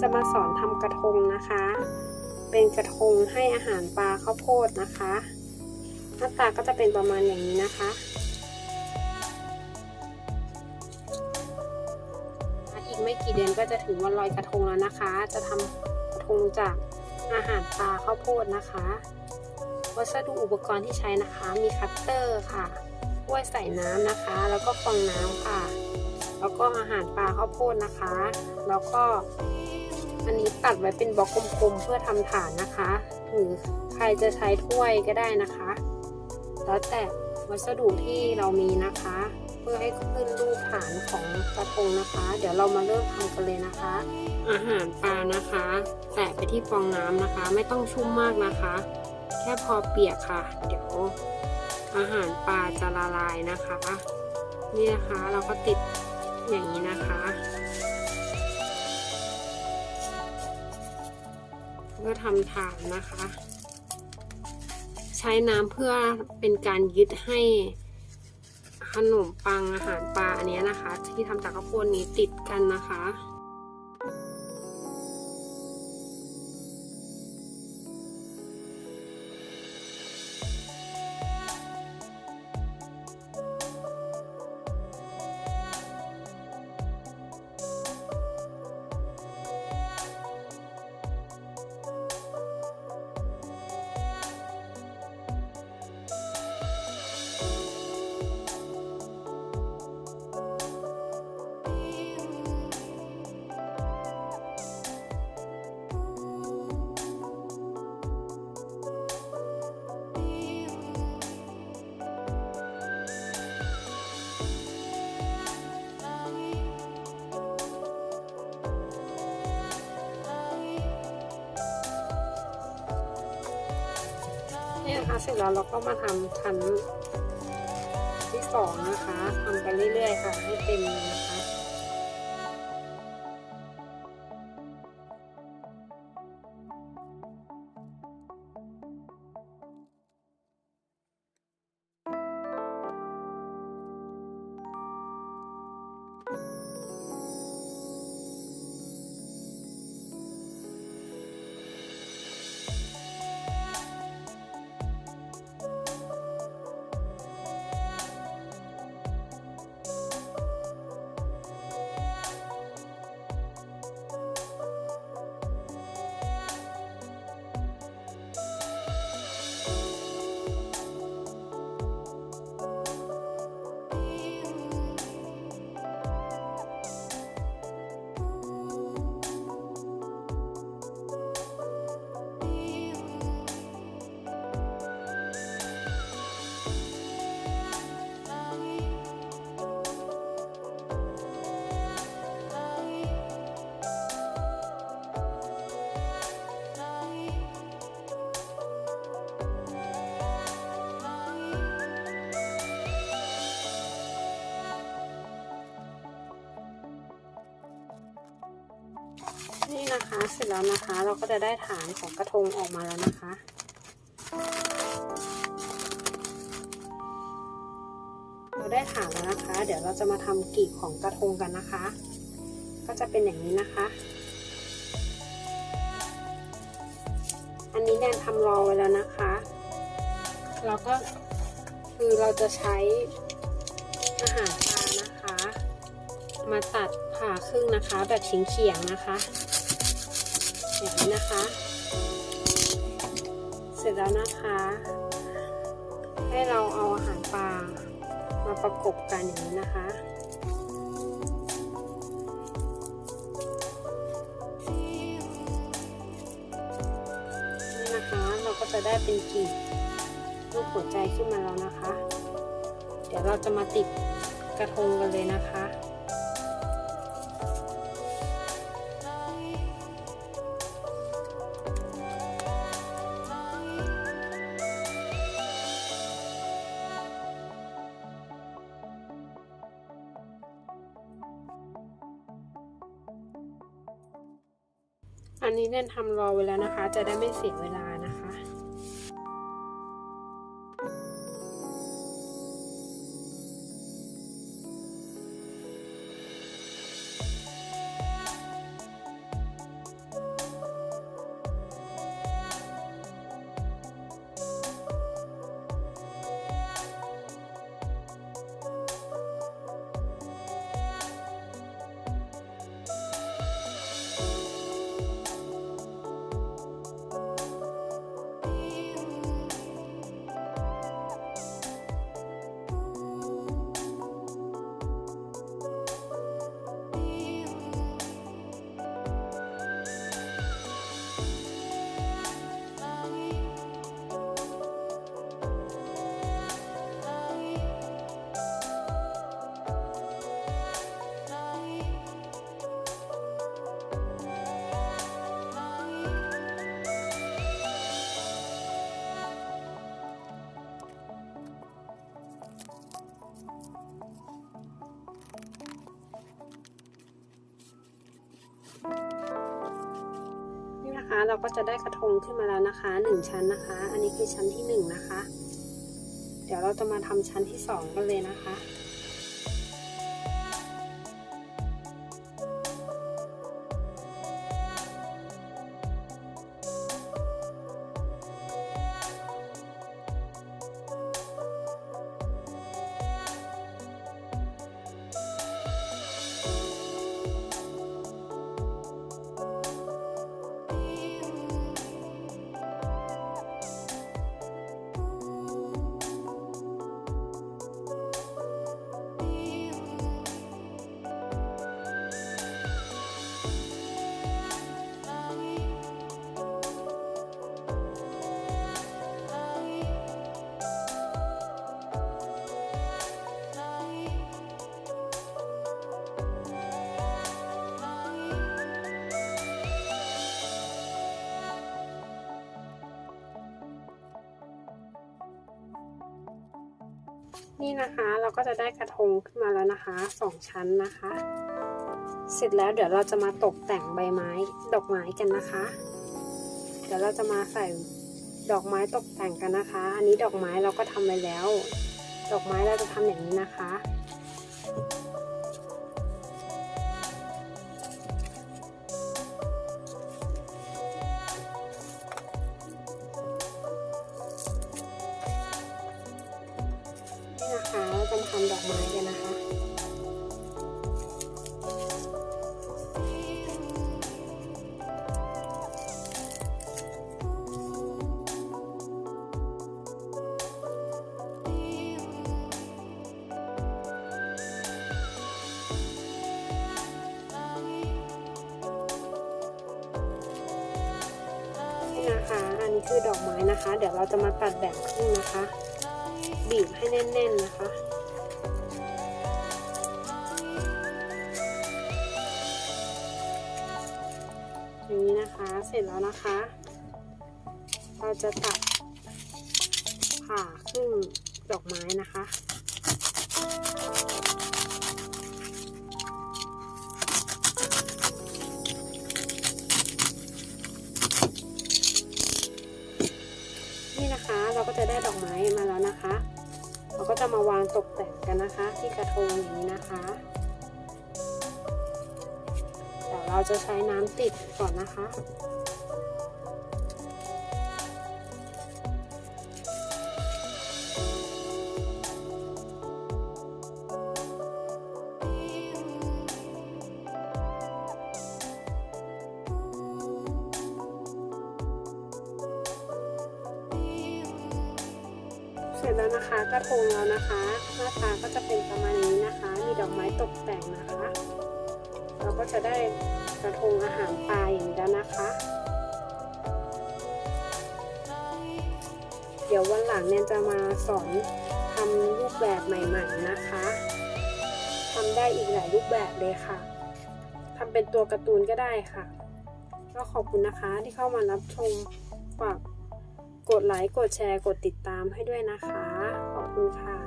จะมาสอนทำกระทงนะคะ เป็นกระทงให้อาหารปลาข้าวโพดนะคะ หน้าตาก็จะเป็นประมาณอย่างนี้นะคะอีกไม่กี่เดือนก็จะถึงวันลอยกระทงแล้วนะคะ จะทำกระทงจากอาหารปลาข้าวโพดนะคะ วัสดุอุปกรณ์ที่ใช้นะคะ มีคัตเตอร์ค่ะถ้วยใส่น้ำนะคะ แล้วก็ฟองน้ำค่ะ แล้วก็อาหารปลาข้าวโพดนะคะ แล้วก็ อันนี้ตัดไว้เป็นบล็อกกลมๆเพื่อทำฐานนะคะ หรือใครจะใช้ถ้วยก็ได้นะคะ แล้วแต่วัสดุที่เรามีนะคะ เพื่อให้ขึ้นรูปฐานของกระทงนะคะ เดี๋ยวเรามาเริ่มทำกันเลยนะคะ อาหารปลานะคะ แตะไปที่ฟองน้ำนะคะ ไม่ต้องชุ่มมากนะคะ แค่พอเปียกค่ะ เดี๋ยวอาหารปลาจะละลายนะคะ นี่นะคะเราก็ติดอย่างนี้นะคะ ก็ทำฐานนะคะ ใช้น้ำเพื่อเป็นการยึดให้ขนมปังอาหารปลาอันนี้นะคะ ที่ทำจากข้าวโพดนี้ติดกันนะคะ นี่นะคะเสร็จแล้วเราก็มาทำชั้นที่สองนะคะทำไปเรื่อยๆค่ะให้เต็มเลย ร็จแล้วนะคะ เราก็จะได้ฐานของกระทงออกมาแล้วนะคะ เราได้ฐานแล้วนะคะ เดี๋ยวเราจะมาทำกีบของกระทงกันนะคะ ก็จะเป็นอย่างนี้นะคะ อันนี้แนนทำรอไว้แล้วนะคะ เราก็คือเราจะใช้อาหารปลานะคะ มาตัดผ่าครึ่งนะคะ แบบเฉียงๆนะคะ อย่างนี้นะคะ เสร็จแล้วนะคะ ให้เราเอาอาหารปลามาประกบกันอย่างนี้นะคะนี่นะคะเราก็จะได้เป็นกีบรูปหัวใจขึ้นมาแล้วนะคะ เดี๋ยวเราจะมาติดกระทงกันเลยนะคะ อันนี้เน่นทำรอไว้แล้วนะคะ จะได้ไม่เสียเวลา ก็จะได้กระทงขึ้นมาแล้วนะคะหนึ่งชั้นนะคะ อันนี้คือชั้นที่หนึ่งนะคะ เดี๋ยวเราจะมาทำชั้นที่สองกันเลยนะคะ นี่นะคะเราก็จะได้กระทงขึ้นมาแล้วนะคะสองชั้นนะคะ เสร็จแล้วเดี๋ยวเราจะมาตกแต่งใบไม้ดอกไม้กันนะคะ เดี๋ยวเราจะมาใส่ดอกไม้ตกแต่งกันนะคะ อันนี้ดอกไม้เราก็ทำไปแล้ว ดอกไม้เราจะทำอย่างนี้นะคะ จะมาทำดอกไม้กันนะคะนี่นะคะอันนี้คือดอกไม้นะคะ เดี๋ยวเราจะมาตัดแบ่งครึ่งนะคะ บีบให้แน่น ๆ นะคะ เสร็จแล้วนะคะ เราจะตัดผ่าครึ่งดอกไม้นะคะนี่นะคะเราก็จะได้ดอกไม้มาแล้วนะคะ เราก็จะมาวางตกแต่งกันนะคะ ที่กระทงอย่างนี้นะคะ เราจะใช้น้ำติดก่อนนะคะ เสร็จแล้วนะคะกระทงแล้วนะคะ หน้าตาก็จะเป็นประมาณนี้นะคะ มีดอกไม้ตกแต่งนะคะ เราก็จะได้กระทงอาหารปลาอย่างนี้แล้วนะคะ เดี๋ยววันหลังเนี่ยจะมาสอนทำรูปแบบใหม่ๆนะคะทำได้อีกหลายรูปแบบเลยค่ะทำเป็นตัวการ์ตูนก็ได้ค่ะ ก็ขอบคุณนะคะที่เข้ามารับชมฝากกดไลค์ กดแชร์ กดติดตามให้ด้วยนะคะ ขอบคุณค่ะ